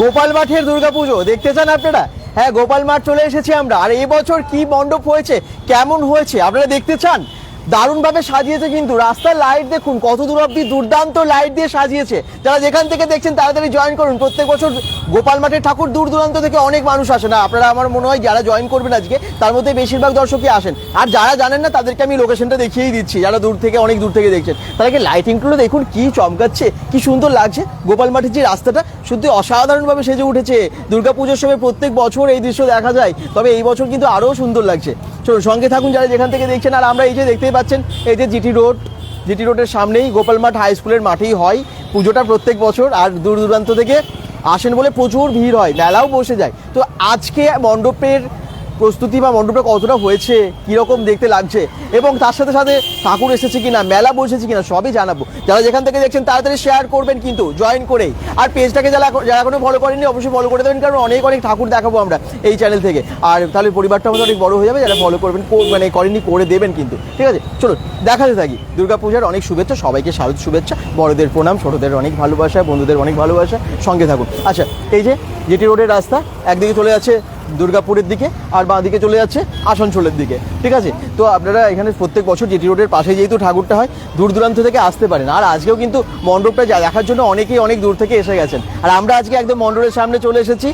গোপাল মাঠের দুর্গাপুজো, দেখতে চান আপনারা? হ্যাঁ গোপাল মাঠ চলে এসেছি আমরা। আর এই বছর কি মণ্ডপ হয়েছে? কেমন হয়েছে? আপনারা দেখতে চান? দারুণভাবে সাজিয়েছে কিন্তু। রাস্তার লাইট দেখুন, কত দূর অব্দি দুর্দান্ত লাইট দিয়ে সাজিয়েছে। যারা যেখান থেকে দেখছেন, তাড়াতাড়ি জয়েন করুন। প্রত্যেক বছর গোপাল মাঠের ঠাকুর দূর দূরান্ত থেকে অনেক মানুষ আসে না। আপনারা আমার মনে হয় যারা জয়েন করবেন আজকে, তার মধ্যে বেশিরভাগ দর্শকই আসেন। আর যারা জানেন না, তাদেরকে আমি লোকেশনটা দেখিয়েই দিচ্ছি। যারা দূর থেকে, অনেক দূর থেকে দেখছেন। তাদেরকে লাইটিংগুলো দেখুন, কি চমকাচ্ছে, কি সুন্দর লাগছে। গোপাল মাঠের যে রাস্তাটা, সত্যি অসাধারণভাবে সেজে উঠেছে। দুর্গাপুজোর সময় প্রত্যেক বছর এই দৃশ্য দেখা যায়। তবে এই বছর কিন্তু আরও সুন্দর লাগছে। চলুন, সঙ্গে থাকুন যারা যেখান থেকে দেখছেন। আর আমরা এই যে দেখতেই পাচ্ছেন। এই যে জিটি রোড, জিটি রোডের সামনেই গোপাল মাঠ হাই স্কুলের মাঠেই হয় পুজোটা প্রত্যেক বছর, আর দূর দূরান্ত থেকে আসেন বলে প্রচুর ভিড় হয়, মেলাও বসে যায়। তো আজকে মণ্ডপের প্রস্তুতি বা মণ্ডপটা কতটা হয়েছে, কীরকম দেখতে লাগছে, এবং তার সাথে সাথে ঠাকুর এসেছে কিনা, মেলা বসেছে কিনা, সবই জানাব। যারা যেখান থেকে দেখছেন তাড়াতাড়ি শেয়ার করবেন কিন্তু জয়েন করেই। আর পেজটাকে যারা যারা এখনও ফলো করেননি, অবশ্যই ফলো করে দেবেন, কারণ অনেক অনেক ঠাকুর দেখাবো আমরা এই চ্যানেল থেকে। আর তাহলে পরিবারটা আমাদের অনেক বড় হয়ে যাবে, যারা ফলো করবেন মানে করেননি, করে দেবেন কিন্তু। ঠিক আছে? চলুন, দেখাতে থাকি। দুর্গাপূজার অনেক শুভেচ্ছা, সবাইকে শারদ শুভেচ্ছা, বড়দের প্রণাম, ছোটদের অনেক ভালোবাসা, বন্ধুদের অনেক ভালোবাসা। সঙ্গে থাকুন। আচ্ছা এই যে জিটি রোডের রাস্তা, একদিকে চলে যাচ্ছে দুর্গাপুরের দিকে আর বাঁ দিকে চলে যাচ্ছে আসানসোলের দিকে। ঠিক আছে? তো আপনারা এখানে প্রত্যেক বছর জিটি রোডের পাশে যেহেতু ঠাকুরটা হয়, দূর দূরান্ত থেকে আসতে পারেন। আর আজকেও কিন্তু মণ্ডপটা দেখার জন্য অনেকেই অনেক দূর থেকে এসে গেছেন। আর আমরা আজকে একদম মণ্ডপের সামনে চলে এসেছি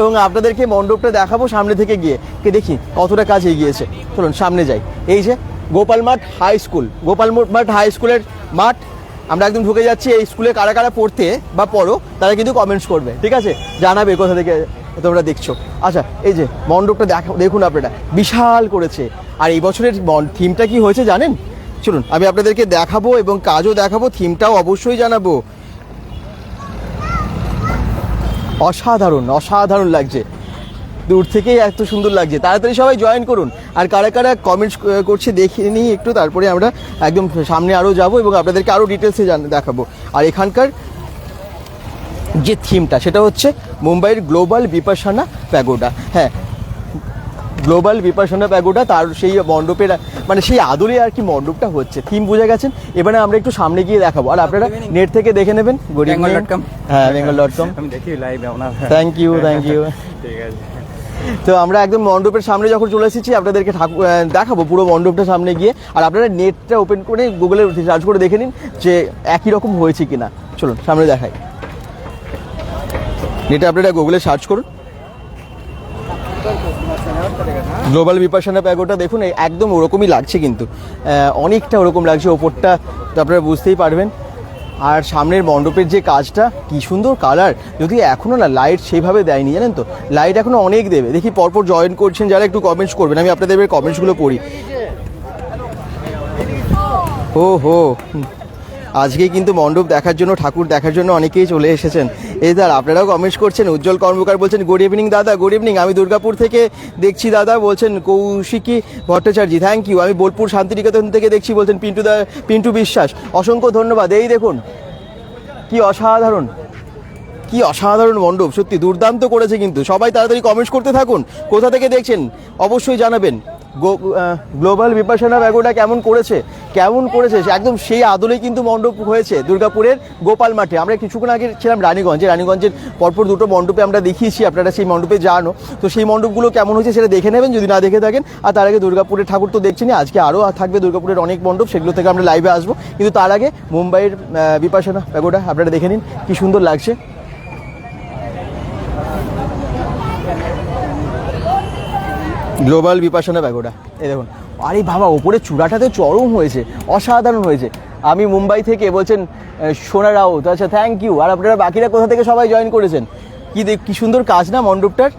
এবং আপনাদেরকে মণ্ডপটা দেখাবো সামনে থেকে গিয়ে। কে দেখি কতটা কাজ এগিয়েছে। চলুন, সামনে যাই। এই যে গোপাল মাঠ হাই স্কুল। গোপাল মাঠ হাই স্কুলের মাঠ। আমরা একদম ঢুকে যাচ্ছি এই স্কুলে কারা কারা পড়তে বা পড়ো, তারা কিন্তু কমেন্টস করবে। ঠিক আছে? জানাবে কোথা থেকে তোমরা দেখছ। আচ্ছা এই যে মণ্ডপটা দেখা দেখুন আপনারা, বিশাল করেছে। আর এই বছরের থিমটা কি হয়েছে জানেন? চলুন, আমি আপনাদেরকে দেখাবো এবং কাজও দেখাবো থিমটাও অবশ্যই জানাব। অসাধারণ অসাধারণ লাগছে। দূর থেকেই এত সুন্দর লাগছে। তাড়াতাড়ি সবাই জয়েন করুন। আর কারা কারা কমেন্টস করছে দেখে নিই একটু, তারপরে আমরা একদম সামনে আরও যাব এবং আপনাদেরকে আরও ডিটেলসে জান দেখাবো। আর এখানকার যে থিমটা সেটা হচ্ছে মুম্বাইয়ের গ্লোবাল বিপাশানা প্যাগোডা। হ্যাঁ গ্লোবাল বিপাশানা প্যাগোডা তার সেই মণ্ডপের মানে সেই আদলে আর কি মণ্ডপটা হচ্ছে। থিম বুঝে গেছেন? এবারে আমরা একটু সামনে গিয়ে দেখাবো। আর আপনারা নেট থেকে দেখে নেবেন। বেঙ্গল ডট কম হ্যাঁ বেঙ্গল ডট কম দেখি live thank you thank you ঠিক আছে। তো আমরা একদম মণ্ডপের সামনে যখন চলে এসেছি আপনাদেরকে ঠাকুর দেখাবো পুরো মণ্ডপটা সামনে গিয়ে। আর আপনারা নেটটা ওপেন করে গুগলে সার্চ করে দেখে নিন যে একই রকম হয়েছে কিনা। চলুন সামনে দেখাই। নেটে আপনারা গুগলে সার্চ করুন। গ্লোবাল বিপাশানা প্যাগোটা দেখুন একদম ওরকমই লাগছে কিন্তু। অনেকটা ওরকম লাগছে, ওপরটা তো আপনারা বুঝতেই পারবেন। আর সামনের মণ্ডপের যে কাজটা, কি সুন্দর কালার যদি এখনও না লাইট সেইভাবে দেয়নি, জানেন তো? লাইট এখনও অনেক দেবে। দেখি পরপর জয়েন করছেন যারা, একটু কমেন্টস করবেন। আমি আপনাদের কমেন্টসগুলো পড়ি। ও হো আজকে কিন্তু মণ্ডপ দেখার জন্য, ঠাকুর দেখার জন্য অনেকেই চলে এসেছেন। এই দাদা আপনারাও কমেন্টস করছেন, উজ্জ্বল কর্মকার বলছেন গুড ইভিনিং দাদা গুড ইভিনিং আমি দুর্গাপুর থেকে দেখছি দাদা, বলছেন কৌশিকী ভট্টাচার্য থ্যাংক ইউ আমি বোলপুর শান্তিনিকেতন থেকে দেখছি, বলছেন পিন্টু দা, পিন্টু বিশ্বাস। অসংখ্য ধন্যবাদ। এই দেখুন, কি অসাধারণ কি অসাধারণ মণ্ডপ, সত্যি দুর্দান্ত করেছে কিন্তু। সবাই তাড়াতাড়ি কমেন্টস করতে থাকুন, কোথা থেকে দেখছেন, অবশ্যই জানাবেন। গ্লোবাল বিপাশনা ব্যাগোটা কেমন করেছে? কেমন করেছে? একদম সেই আদলেই কিন্তু মণ্ডপ হয়েছে দুর্গাপুরের গোপাল মাঠে। আমরা কিছুক্ষণ আগে ছিলাম রানীগঞ্জে। রানীগঞ্জের পরপর দুটো মণ্ডপে আমরা দেখিয়েছি আপনারা সেই মণ্ডপে জানো। তো সেই মণ্ডপগুলো কেমন হয়েছে সেটা দেখে নেবেন যদি না দেখে থাকেন। আর তার আগে দুর্গাপুরের ঠাকুর তো দেখছেনই আজকে আরও থাকবে দুর্গাপুরের অনেক মণ্ডপ সেগুলো থেকে আমরা লাইভে আসব। কিন্তু তার আগে মুম্বাইয়ের আহ, বিপাশনা ব্যাগোটা আপনারা দেখে নিন কি সুন্দর লাগছে। গ্লোবাল বিপাশনা ব্যাগোটা এই দেখুন। আরে বাবা, ওপরে চূড়াটাতে চরম হয়েছে, অসাধারণ হয়েছে। আমি মুম্বাই থেকে বলছেন সোনা রাউত আচ্ছা থ্যাংক ইউ আর আপনারা বাকিরা কোথা থেকে সবাই জয়েন করেছেন? কী দেখ, কী সুন্দর কাজ না মণ্ডপটার?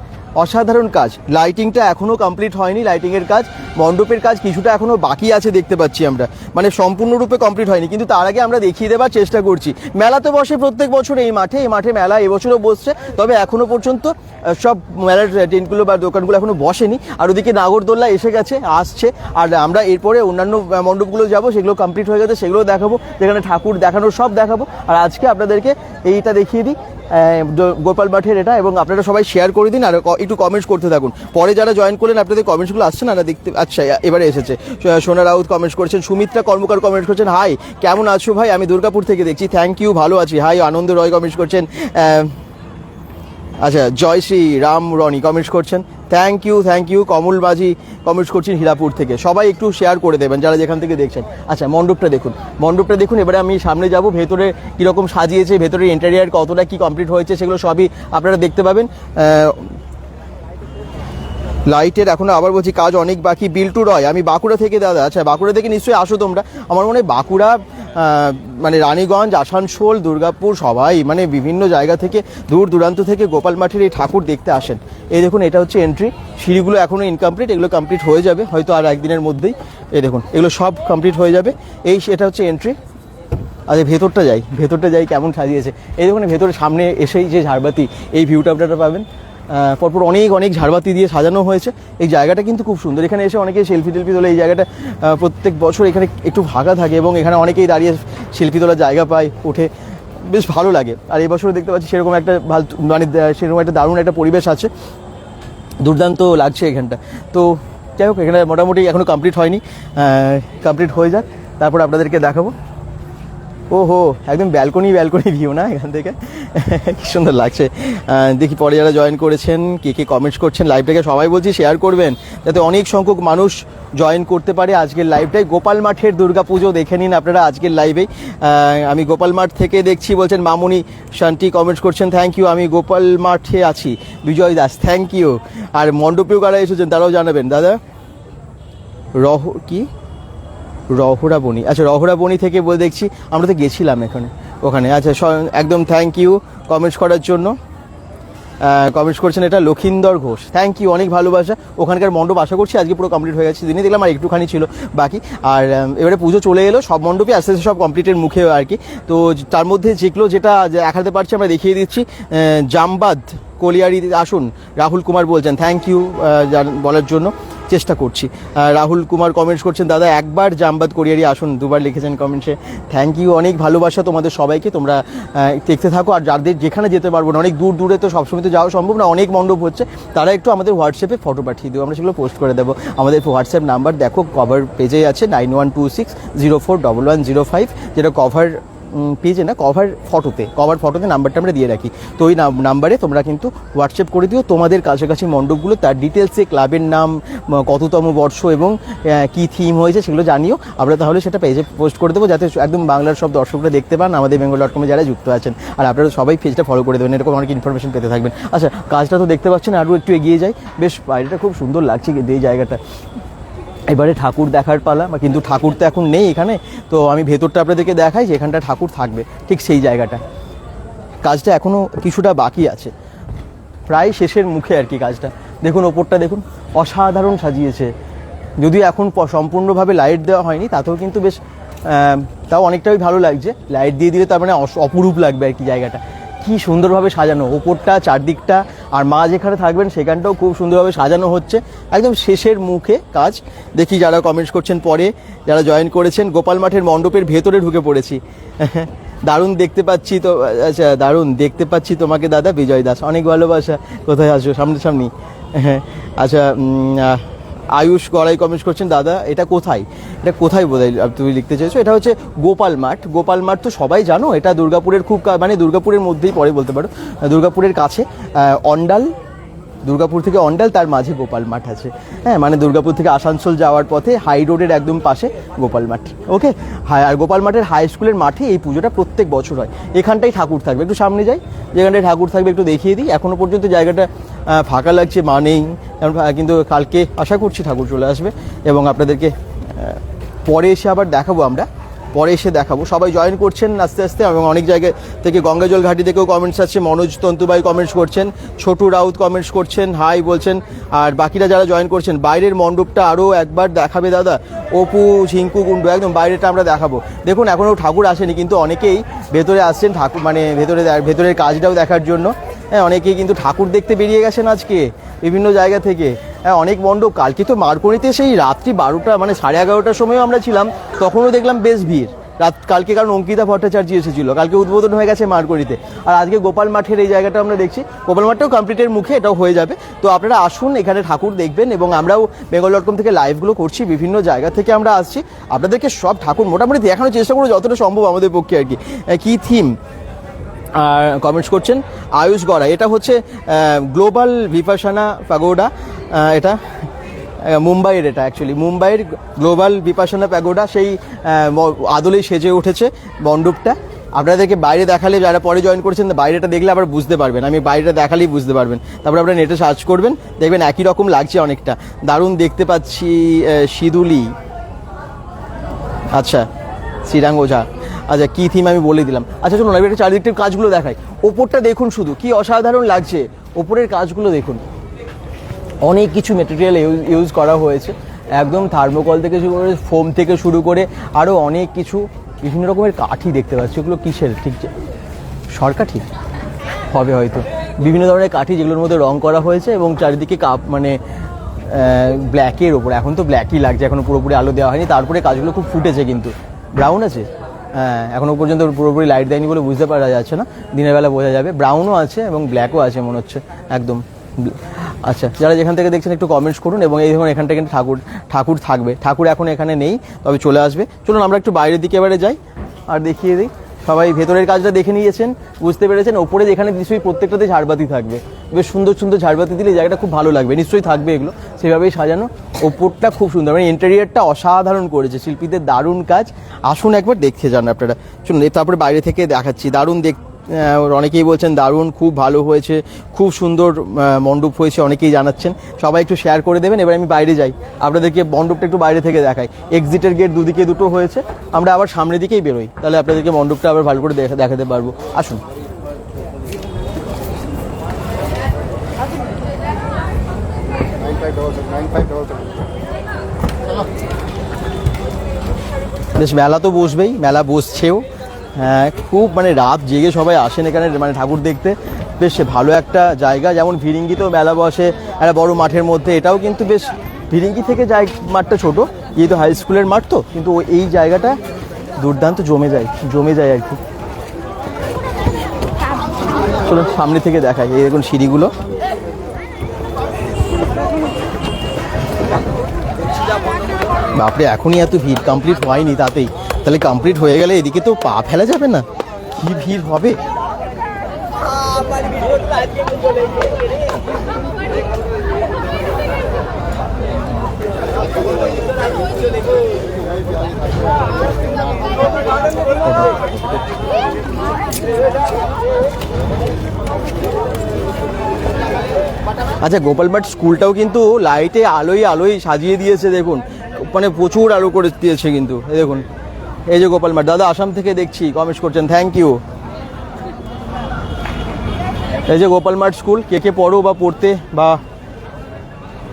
অসাধারণ কাজ। লাইটিংটা এখনও কমপ্লিট হয়নি লাইটিংয়ের কাজ। মণ্ডপের কাজ কিছুটা এখনও বাকি আছে দেখতে পাচ্ছি আমরা। মানে সম্পূর্ণরূপে কমপ্লিট হয়নি, কিন্তু তার আগে আমরা দেখিয়ে দেওয়ার চেষ্টা করছি। মেলা তো বসে প্রত্যেক বছর এই মাঠে এই মাঠে মেলা এবছরও বসছে, তবে এখনও পর্যন্ত সব মেলার টেন্টগুলো বা দোকানগুলো এখনও বসেনি। আর ওদিকে নাগরদোল্লা এসে গেছে, আসছে। আর আমরা এরপরে অন্যান্য মণ্ডপগুলো যাব, সেগুলো কমপ্লিট হয়ে গেছে সেগুলো দেখাবো। যেখানে ঠাকুর দেখানোর সব দেখাবো। আর আজকে আপনাদেরকে এইটা দেখিয়ে দিই গোপাল মাঠের এটা এবং আপনারা সবাই শেয়ার করে দিন আর একটু কমেন্টস করতে থাকুন। পরে যারা জয়েন করলেন, আপনাদের কমেন্টসগুলো আসছে না? দেখতে আচ্ছা এবারে এসেছে। সোনা রাউত কমেন্টস করছেন, সুমিত্রা কর্মকার কমেন্টস করছেন হাই কেমন আছো ভাই? আমি দুর্গাপুর থেকে দেখছি থ্যাংক ইউ ভালো আছি। হাই আনন্দ রয় কমেন্টস করছেন আচ্ছা জয়শ্রী রাম রনি কমেন্টস করছেন thank you thank you Kamal Baji comments করছেন হীরাপুর থেকে। সবাই একটু শেয়ার করে দেবেন, যারা যেখান থেকে দেখছেন। আচ্ছা মণ্ডপটা দেখুন। মণ্ডপটা দেখুন, এবারে আমি সামনে যাব, ভেতরে কীরকম সাজিয়েছে ভেতরের ইন্টেরিয়ার কতটা কি কমপ্লিট হয়েছে, সেগুলো সবই আপনারা দেখতে পাবেন। লাইটের এখনও আবার বলছি, কাজ অনেক বাকি বিল টু রয়, আমি বাঁকুড়া থেকে দাদা আচ্ছা বাঁকুড়া থেকে নিশ্চয়ই আসো তোমরা। আমার মনে হয় বাঁকুড়া মানে রানীগঞ্জ, আসানসোল, দুর্গাপুর সবাই মানে বিভিন্ন জায়গা থেকে দূর দূরান্ত থেকে গোপাল মাঠের এই ঠাকুর দেখতে আসেন। এই দেখুন, এটা হচ্ছে এন্ট্রি সিঁড়িগুলো এখনও ইনকমপ্লিট এগুলো কমপ্লিট হয়ে যাবে, হয়তো আর একদিনের মধ্যেই। এই দেখুন, এগুলো সব কমপ্লিট হয়ে যাবে। এই এটা হচ্ছে এন্ট্রি আচ্ছা ভেতরটা যাই ভেতরটা যাই কেমন সাজিয়েছে। এই দেখুন, ভেতরে সামনে এসেই যে ঝাড়বাতি, এই ভিউটা আপনারা পাবেন। পরপর অনেক অনেক ঝাড়বাতি দিয়ে সাজানো হয়েছে। এই জায়গাটা কিন্তু খুব সুন্দর। এখানে এসে অনেকেই সেলফি টেলফি তোলে। এই জায়গাটা প্রত্যেক বছর এখানে একটু ফাঁকা থাকে এবং এখানে অনেকেই দাঁড়িয়ে সেলফি তোলার জায়গা পায়, ওঠে। বেশ ভালো লাগে। আর এই বছর দেখতে পাচ্ছি সেরকম একটা ভালো মানে সেরকম একটা দারুণ একটা পরিবেশ আছে। দুর্দান্ত লাগছে এখানটা। তো যাই হোক, এখানে মোটামুটি এখনও কমপ্লিট হয়নি। কমপ্লিট হয়ে যাক। তারপর আপনাদেরকে দেখাবো। ও হো একদম ব্যালকনি ব্যালকনি ভিউ না এখান থেকে? কি সুন্দর লাগছে। দেখি পরে যারা জয়েন করেছেন, কে কে কমেন্টস করছেন লাইভটাকে সবাই বলছি শেয়ার করবেন, যাতে অনেক সংখ্যক মানুষ জয়েন করতে পারে আজকের লাইভটাই গোপাল মাঠের দুর্গা পুজো দেখে নিন আপনারা আজকের লাইভেই আমি গোপাল মাঠ থেকে দেখছি, বলছেন মামুনি শান্তি কমেন্টস করছেন থ্যাংক ইউ আমি গোপাল মাঠে আছি। বিজয় দাস থ্যাংক ইউ আর মণ্ডপেও কারা এসেছেন তারাও জানাবেন। দাদা? রহ, কি? রহরা বনি। আচ্ছা রহরা বনি থেকে বলে দেখছি, আমরা তো গেছিলাম এখানে, ওখানে। আচ্ছা একদম থ্যাংক ইউ কমেন্টস করার জন্য। কমেন্টস করছেন এটা লক্ষিন্দর ঘোষ। থ্যাংক ইউ অনেক ভালোবাসা। ওখানকার মণ্ডপ আশা করছি আজকে পুরো কমপ্লিট হয়ে গেছে। দিনে দেখলাম আর একটুখানি ছিল বাকি। আর এবারে পুজো চলে এলো, সব মণ্ডপই আস্তে আস্তে সব কমপ্লিটের মুখে আর কি। তো তার মধ্যে যেগুলো যেটা দেখাতে পারছি আমরা দেখিয়ে দিচ্ছি। জামবাদ, কলিয়ারি, আসুন, রাহুল কুমার বলছেন থ্যাংক ইউ বলার জন্য। চেষ্টা করছি। রাহুল কুমার কমেন্টস করছেন, দাদা, একবার জামবাদ কোরিয়ারি আসুন। দুবার লিখেছেন কমেন্টসে থ্যাংক ইউ অনেক ভালোবাসা তোমাদের সবাইকে। তোমরা দেখতে থাকো আর যাদের যেখানে যেতে পারব না, অনেক দূর দূরে তো সবসময় তো যাওয়া সম্ভব না, অনেক মণ্ডপ হচ্ছে, তারা একটু আমাদের হোয়াটসঅ্যাপে ফটো পাঠিয়ে দেবো আমরা সেগুলো পোস্ট করে দেবো। আমাদের হোয়াটসঅ্যাপ নাম্বার দেখো কভার পেজে আছে nine one two six zero four double one zero five যেটা কভার পেজে না কভার ফটোতে কভার ফটোতে নাম্বারটা আমরা দিয়ে রাখি। তো ওই নাম- নাম্বারে তোমরা কিন্তু হোয়াটসঅ্যাপ করে দিও, তোমাদের কাছাকাছি মণ্ডপগুলো, তার ডিটেলসে ক্লাবের নাম কততম বর্ষ এবং কি থিম হয়েছে সেগুলো জানিও। আমরা তাহলে সেটা পেজে পোস্ট করে দেবো, যাতে একদম বাংলার সব দর্শকরা দেখতে পান, আমাদের বেঙ্গল ডট কমে যারা যুক্ত আছেন। আর আপনারা সবাই পেজটা ফলো করে দেবেন, এরকম অনেক ইনফরমেশন পেতে থাকবেন। আচ্ছা কাজটা তো দেখতে পাচ্ছেন আরও একটু এগিয়ে যাই। বেশ, বাইরেটা খুব সুন্দর লাগছে এই জায়গাটা। এবারে ঠাকুর দেখার পালা, বা কিন্তু ঠাকুর তো এখন নেই এখানে, তো আমি ভেতরটা আপনাদেরকে দেখাই যে এখানটা ঠাকুর থাকবে, ঠিক সেই জায়গাটা কাজটা এখনও কিছুটা বাকি আছে। প্রায় শেষের মুখে আর কি কাজটা। দেখুন, ওপরটা দেখুন, অসাধারণ সাজিয়েছে। যদিও এখন সম্পূর্ণভাবে লাইট দেওয়া হয়নি, তাতেও কিন্তু বেশ তাও অনেকটাই ভালো লাগছে। লাইট দিয়ে দিলে তার মানে অপরূপ লাগবে আর কি জায়গাটা। কী সুন্দরভাবে সাজানো, ওপরটা, চারদিকটা আর মা যেখানে থাকবেন সেখানটাও খুব সুন্দরভাবে সাজানো হচ্ছে। একদম শেষের মুখে কাজ। দেখি যারা কমেন্টস করছেন পরে, যারা জয়েন করেছেন, গোপাল মাঠের মণ্ডপের ভেতরে ঢুকে পড়েছি। দারুণ দেখতে পাচ্ছি তো আচ্ছা দারুণ দেখতে পাচ্ছি তোমাকে দাদা, বিজয় দাস। অনেক ভালোবাসা। কোথায় আসো সামনে সামনি হ্যাঁ আচ্ছা আয়ুষ গড়াই কমেন্ট করছেন, দাদা, এটা কোথায়? এটা কোথায় বোধ হয় তুমি লিখতে চাইছো এটা হচ্ছে গোপাল মাঠ। গোপাল মাঠ তো সবাই জানো, এটা দুর্গাপুরের খুব মানে দুর্গাপুরের মধ্যেই পরে বলতে পারো, দুর্গাপুরের কাছে। অন্ডাল দুর্গাপুর থেকে অন্ডাল তার মাঝে গোপাল মাঠ আছে। হ্যাঁ মানে দুর্গাপুর থেকে আসানসোল যাওয়ার পথে হাই রোডের একদম পাশে গোপাল মাঠ। ওকে? আর গোপাল মাঠের হাই স্কুলের মাঠে এই পুজোটা প্রত্যেক বছর হয়। এখানটাই ঠাকুর থাকবে। একটু সামনে যাই। যেখানটায় ঠাকুর থাকবে একটু দেখিয়ে দিই। এখনও পর্যন্ত জায়গাটা ফাঁকা লাগছে মা নেই। কারণ, কিন্তু কালকে আশা করছি ঠাকুর চলে আসবে। এবং আপনাদেরকে পরে এসে আবার দেখাবো আমরা। পরে এসে দেখাবো। সবাই জয়েন করছেন আস্তে আস্তে এবং অনেক জায়গা থেকে গঙ্গাজল ঘাটি থেকেও কমেন্টস আছে মনোজ তন্তুবাই কমেন্টস করছেন, ছোটু রাউত কমেন্টস করছেন হাই বলছেন, আর বাকিরা যারা জয়েন করছেন, বাইরের মণ্ডপটা আরও একবার দেখাবে দাদা। অপু, ঝিঙ্কু কুণ্ডু একদম বাইরেটা আমরা দেখাবো। দেখুন এখনও ঠাকুর আসেনি, কিন্তু অনেকেই ভেতরে আসছেন ঠাকুর মানে ভেতরে, ভেতরের কাজটাও দেখার জন্য। হ্যাঁ অনেকেই কিন্তু ঠাকুর দেখতে বেরিয়ে গেছেন আজকে বিভিন্ন জায়গা থেকে। হ্যাঁ অনেক মণ্ডপ। কালকে তো মারকনিতে সেই রাত্রি বারোটা মানে সাড়ে এগারোটার সময়ও আমরা ছিলাম, তখনও দেখলাম বেশ ভিড়। রাত, কালকে কারণ অঙ্কিতা ভট্টাচার্য এসেছিল, কালকে উদ্বোধন হয়ে গেছে মারকড়িতে আর আজকে গোপাল মাঠের এই জায়গাটা আমরা দেখছি। গোপাল মাঠটাও কমপ্লিটের মুখে, এটাও হয়ে যাবে। তো আপনারা আসুন, এখানে ঠাকুর দেখবেন এবং আমরাও বেঙ্গল ডট থেকে লাইভগুলো করছি, বিভিন্ন জায়গা থেকে আমরা আসছি। আপনাদেরকে সব ঠাকুর মোটামুটি দেখানোর চেষ্টা করব, যতটা সম্ভব আমাদের পক্ষে আর কি। কি থিম কমেন্টস করছেন। আয়ুষ গড়া, এটা হচ্ছে গ্লোবাল ভিপাসানা প্যাগোডা এটা মুম্বাইয়ের এটা অ্যাকচুয়ালি মুম্বাইয়ের গ্লোবাল বিপাসনা প্যাগোডা সেই আদলেই সেজে উঠেছে মণ্ডপটা আপনাদেরকে বাইরে দেখালে যারা পরে জয়েন করেছেন, বাইরেটা দেখলে আবার বুঝতে পারবেন। আমি বাইরেটা দেখালেই বুঝতে পারবেন। তারপরে আপনারা নেটে সার্চ করবেন, দেখবেন একই রকম লাগছে অনেকটা। দারুণ দেখতে পাচ্ছি সিদুলি। আচ্ছা শ্রীরাঙ্গ ওঝা আচ্ছা কী থিম আমি বলে দিলাম। আচ্ছা চলুন আমি একটা চারিদিকটার কাজগুলো দেখাই। ওপরটা দেখুন শুধু, কি অসাধারণ লাগছে। ওপরের কাজগুলো দেখুন। অনেক কিছু মেটেরিয়াল ইউজ করা হয়েছে। একদম থার্মোকল থেকে শুরু করে ফোম থেকে শুরু করে আরও অনেক কিছু, বিভিন্ন রকমের কাঠি দেখতে পাচ্ছি। ওগুলো কিসের? ঠিক সরকাঠি হবে হয়তো। বিভিন্ন ধরনের কাঠি যেগুলোর মধ্যে রং করা হয়েছে এবং চারিদিকে কাপ মানে ব্ল্যাকের ওপর। এখন তো ব্ল্যাকই লাগছে, এখনও পুরোপুরি আলো দেওয়া হয়নি। তারপরে কাজগুলো খুব ফুটেছে কিন্তু। ব্রাউন আছে? হ্যাঁ এখনও পর্যন্ত পুরোপুরি লাইট দেয়নি বলে বুঝতে পারা যাচ্ছে না। দিনের বেলা বোঝা যাবে। ব্রাউনও আছে এবং ব্ল্যাকও আছে, মনে হচ্ছে। একদম আচ্ছা যারা যেখান থেকে দেখছেন একটু কমেন্টস করুন এবং এই ধরুন এখানটা কিন্তু ঠাকুর ঠাকুর থাকবে। ঠাকুর এখন এখানে নেই, তবে চলে আসবে। চলুন, আমরা একটু বাইরের দিকে এবারে যাই আর দেখিয়ে দিই। সবাই ভেতরের কাজটা দেখে নিয়েছেন বুঝতে পেরেছেন ওপরে যেখানে নিশ্চয়ই প্রত্যেকটাতে ঝাড়বাতি থাকবে। বেশ সুন্দর সুন্দর ঝাড়বাতি দিলে জায়গাটা খুব ভালো লাগবে নিশ্চয়ই থাকবে এগুলো। সেভাবেই সাজানো। ওপরটা খুব সুন্দর মানে ইন্টেরিয়ারটা অসাধারণ করেছে শিল্পীদের দারুণ কাজ। আসুন একবার দেখতে যান আপনারা। শুনুন তারপরে বাইরে থেকে দেখাচ্ছি দারুণ দেখ আহ, অনেকেই বলছেন দারুণ, খুব ভালো হয়েছে, খুব সুন্দর মণ্ডপ হয়েছে, অনেকেই জানাচ্ছেন। সবাই একটু শেয়ার করে দেবেন, এবার আমি বাইরে যাই। আপনাদেরকে মণ্ডপটা একটু বাইরে থেকে দেখাই। এক্সিটের গেট দুদিকে দুটো হয়েছে, আমরা আবার সামনের দিকেই বেরোই। তাহলে আপনাদেরকে মণ্ডপটা আবার ভালো করে দেখা- দেখাতে পারব। আসুন। বেশ, মেলা তো বসবেই, মেলা বসছেও। হ্যাঁ খুব মানে রাত জেগে সবাই আসেন এখানে মানে ঠাকুর দেখতে। বেশ ভালো একটা জায়গা। যেমন ভিরিঙ্গিতেও মেলা বসে, একটা বড় মাঠের মধ্যে। এটাও কিন্তু বেশ ভিরিঙ্গি থেকে যাই মাঠটা ছোট, যেহেতু হাই স্কুলের মাঠ তো, কিন্তু এই জায়গাটা দুর্দান্ত জমে যায় জমে যায় আর কি। চলো সামনে থেকে দেখাই এই দেখুন সিঁড়িগুলো। বাপরে, এখনই এত ভিড় কমপ্লিট হয়নি তাতেই। তাহলে কমপ্লিট হয়ে গেলে এদিকে তো পা ফেলা যাবে না। কি ভিড় হবে? আচ্ছা গোপালমাঠ স্কুলটাও কিন্তু লাইটে আলোয় আলোয় সাজিয়ে দিয়েছে, দেখুন। মানে প্রচুর আলো করে দিয়েছে কিন্তু দেখুন। এই যে গোপালমাঠ দাদা আসাম থেকে দেখছি কমেন্টস করছেন থ্যাংক ইউ এই যে গোপালমাঠ স্কুল কে কে পড়ো বা পড়তে বা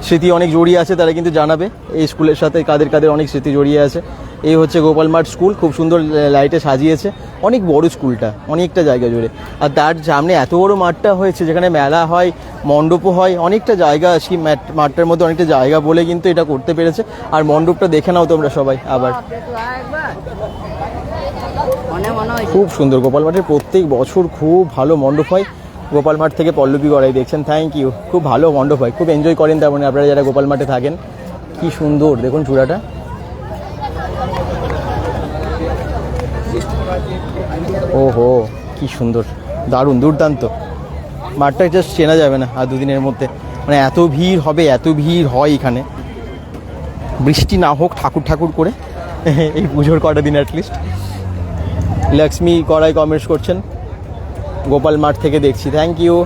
স্মৃতি অনেক জড়িয়ে আছে, তারা কিন্তু জানাবে এই স্কুলের সাথে, কাদের কাদের অনেক স্মৃতি জড়িয়ে আছে। এই হচ্ছে গোপালমাঠ স্কুল খুব সুন্দর লাইটে সাজিয়েছে, অনেক বড় স্কুলটা অনেকটা জায়গা জুড়ে। আর তার সামনে এত বড় মাঠটা হয়েছে, যেখানে মেলা হয়, মণ্ডপও হয়, অনেকটা জায়গা সেই মাঠটার মধ্যে অনেকটা জায়গা বলে কিন্তু এটা করতে পেরেছে। আর মণ্ডপটা দেখে নাও তোমরা সবাই আবার। খুব সুন্দর। গোপাল মাঠের প্রত্যেক বছর খুব ভালো মণ্ডপ হয়। গোপাল মাঠ থেকে পল্লবী গড়াই দেখছেন। থ্যাংক ইউ খুব ভালো মণ্ডপ হয়। খুব এনজয় করেন তার মানে আপনারা যারা গোপাল মাঠে থাকেন। কি সুন্দর। দেখুন চূড়াটা। ওহো, কি সুন্দর। দারুণ, দুর্দান্ত। মাঠটা জাস্ট চেনা যাবে না আর দুদিনের মধ্যে। মানে এত ভিড় হবে, এত ভিড় হয় এখানে। বৃষ্টি না হোক, ঠাকুর ঠাকুর করে। এই পুজোর কটা দিন অ্যাটলিস্ট লক্ষ্মী কড়াই কমেন্টস করছেন। গোপাল মাঠ থেকে দেখছি। Thank you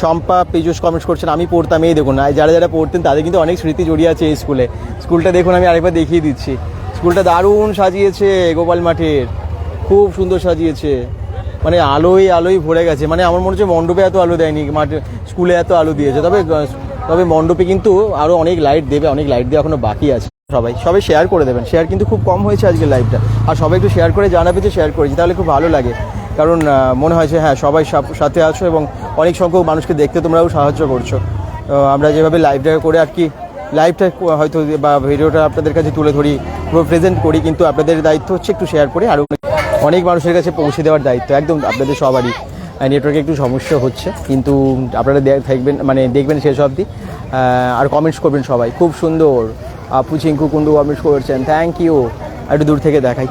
Shampa, Piyush comments করছেন। আমি পড়তাম, এই দেখুন যারা যারা পড়তেন তাদের কিন্তু অনেক স্মৃতি জড়িয়ে আছে এই স্কুলে স্কুলটা দেখুন, আমি আরেকবার দেখিয়ে দিচ্ছি। স্কুলটা দারুণ সাজিয়েছে গোপাল মাঠের। খুব সুন্দর সাজিয়েছে। মানে আলোয় আলোয় ভরে গেছে। মানে আমার মনে হচ্ছে মণ্ডপে এত আলো দেয়নি, মাঠে স্কুলে এত আলো দিয়েছে। তবে তবে মণ্ডপে কিন্তু আরও অনেক লাইট দেবে, অনেক লাইট দেওয়া এখনও বাকি আছে। সবাই সবাই শেয়ার করে দেবেন। শেয়ার কিন্তু খুব কম হয়েছে আজকের লাইভটা আর সবাই একটু শেয়ার করে জানাবে যে শেয়ার করেছি, তাহলে খুব ভালো লাগে। কারণ মনে হয় যে হ্যাঁ সবাই সাথে আছো এবং অনেক সংখ্যক মানুষকে দেখতে তোমরাও সাহায্য করছ। আমরা যেভাবে লাইভটা করে আর কি লাইভটা হয়তো বা ভিডিওটা আপনাদের কাছে তুলে ধরি, পুরো প্রেজেন্ট করি, কিন্তু আপনাদের দায়িত্ব হচ্ছে একটু শেয়ার করে আরও অনেক মানুষের কাছে পৌঁছে দেওয়ার দায়িত্ব, একদম আপনাদের সবারই। নেটওয়ার্কে একটু সমস্যা হচ্ছে, কিন্তু আপনারা দেখ- থাকবেন মানে দেখবেন শেষ অবধি। আর কমেন্টস করবেন সবাই, খুব সুন্দর। আপু চিঙ্কু কুন্ডু কমেন্টস করেছেন থ্যাংক ইউ একটু দূর থেকে দেখাই।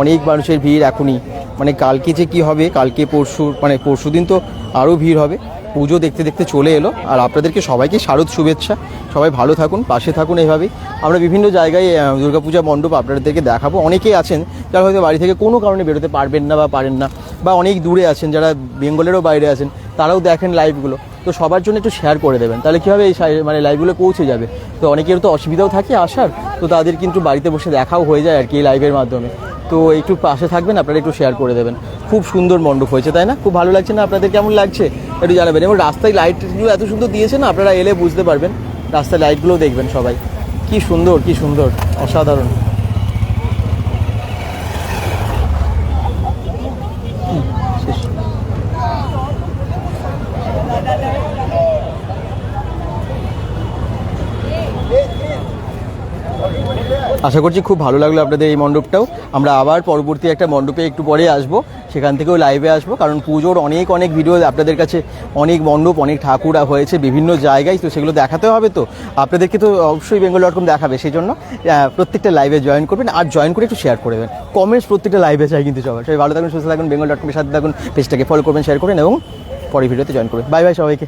অনেক মানুষের ভিড় এখনই। মানে কালকে যে কি হবে, কালকে পরশু মানে পরশু দিন তো আরও ভিড় হবে। পুজো দেখতে দেখতে চলে এলো। আর আপনাদেরকে সবাইকে শারদ শুভেচ্ছা। সবাই ভালো থাকুন, পাশে থাকুন এইভাবেই আমরা বিভিন্ন জায়গায় দুর্গাপূজা মণ্ডপ আপনাদেরকে দেখাবো। অনেকেই আছেন যারা হয়তো বাড়ি থেকে কোনো কারণে বেরোতে পারবেন না বা পারেন না, বা অনেক দূরে আছেন, যারা বেঙ্গলেরও বাইরে আছেন, তারাও দেখেন লাইভগুলো তো সবার জন্য একটু শেয়ার করে দেবেন। তাহলে কীভাবে এই মানে লাইভগুলো পৌঁছে যাবে। তো অনেকের তো অসুবিধাও থাকে আসার। তো তাদের কিন্তু বাড়িতে বসে দেখাও হয়ে যায় আর কি এই লাইভের মাধ্যমে। তো একটু পাশে থাকবেন, আপনারা একটু শেয়ার করে দেবেন। খুব সুন্দর মণ্ডপ হয়েছে, তাই না? খুব ভালো লাগছে না? আপনাদের কেমন লাগছে? একটু জানাবেন। এবং রাস্তায় লাইটগুলো এত সুন্দর দিয়েছে না, আপনারা এলে বুঝতে পারবেন। রাস্তায় লাইটগুলোও দেখবেন সবাই। কি সুন্দর কি সুন্দর। অসাধারণ। আশা করছি খুব ভালো লাগল আপনাদের এই মণ্ডপটাও। আমরা আবার পরবর্তী একটা মণ্ডপে একটু পরে আসব, সেখান থেকেও লাইভে আসব, কারণ পুজোর অনেক অনেক ভিডিও আপনাদের কাছে অনেক মণ্ডপ, অনেক ঠাকুরা হয়েছে বিভিন্ন জায়গায়, তো সেগুলো দেখাতে হবে তো। আপনাদেরকে তো অবশ্যই বেঙ্গল ডট কম দেখাবে সেই জন্য প্রত্যেকটা লাইভে জয়েন করবেন, আর জয়েন করে একটু শেয়ার করে দেবেন। কমেন্টস প্রত্যেকটা লাইভে চাই কিন্তু সবাই সবাই ভালো থাকুন, সুস্থ থাকুন বেঙ্গল ডট কমের সাথে থাকুন পেজটাকে ফলো করবেন শেয়ার করবেন, এবং পরের ভিডিওতে জয়েন করবেন। বাই বাই সবাইকে।